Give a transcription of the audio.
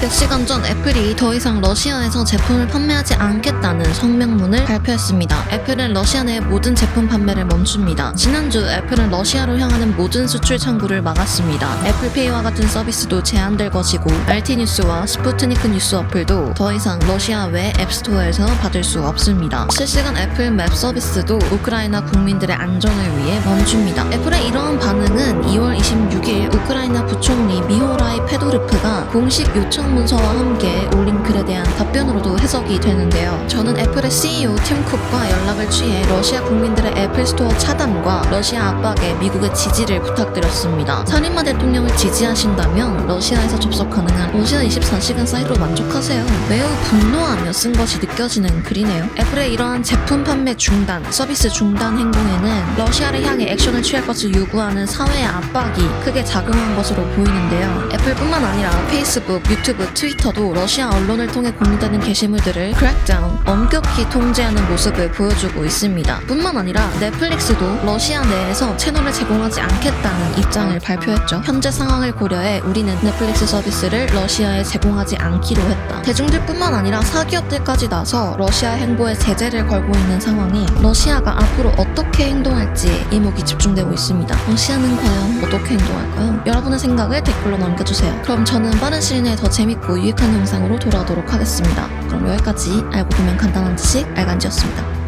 몇 시간 전 애플이 더 이상 러시아에서 제품을 판매하지 않겠다는 성명문을 발표했습니다. 애플은 러시아 내 모든 제품 판매를 멈춥니다. 지난주 애플은 러시아로 향하는 모든 수출 창구를 막았습니다. 애플페이와 같은 서비스도 제한될 것이고 알티뉴스와 스푸트니크 뉴스 어플도 더 이상 러시아 외 앱스토어에서 받을 수 없습니다. 실시간 애플 맵 서비스도 우크라이나 국민들의 안전을 위해 멈춥니다. 애플의 이러한 반응은 2월 26일 우크라이나 부총리 페도르프가 공식 요청 문서와 함께 올린 글에 대한 답변으로도 해석이 되는데요. 저는 애플 의 CEO 팀 쿡과 연락을 취해 러시아 국민들의 애플 스토어 차단과 러시아 압박에 미국의 지지를 부탁드렸습니다. 살인마 대통령을 지지하신다면 러시아에서 접속 가능한 러시아 24시간 사이트로 만족하세요. 매우 분노하며 쓴 것이 느껴지는 글이네요. 애플의 이러한 제품 판매 중단, 서비스 중단 행동에는 러시아를 향해 액션을 취할 것을 요구하는 사회의 압박이 크게 작용한 것으로 보이는데요. 애플뿐만 아니라 페이스북, 유튜브, 트위터도 러시아 언론을 통해 공유되는 게시물들을 크랙다운, 엄격히 통제하는 모습을 보여주고 있습니다. 뿐만 아니라 넷플릭스도 러시아 내에서 채널을 제공하지 않겠다는 입장을 발표했죠. 현재 상황을 고려해 우리는 넷플릭스 서비스를 러시아에 제공하지 않기로 했다. 대중들뿐만 아니라 사기업들까지 나서 러시아 행보에 제재를 걸고 있는 상황이 러시아가 앞으로 어떻게 행동할지 이목이 집중되고 있습니다. 러시아는 과연 어떻게 행동할까요? 여러분의 생각을 댓글로 남겨주세요. 그럼 저는 빠른 시일 내에 더 재밌고 유익한 영상으로 돌아오도록 하겠습니다. 그럼 여기까지 알고 보면 간단한 지식 알간지였습니다.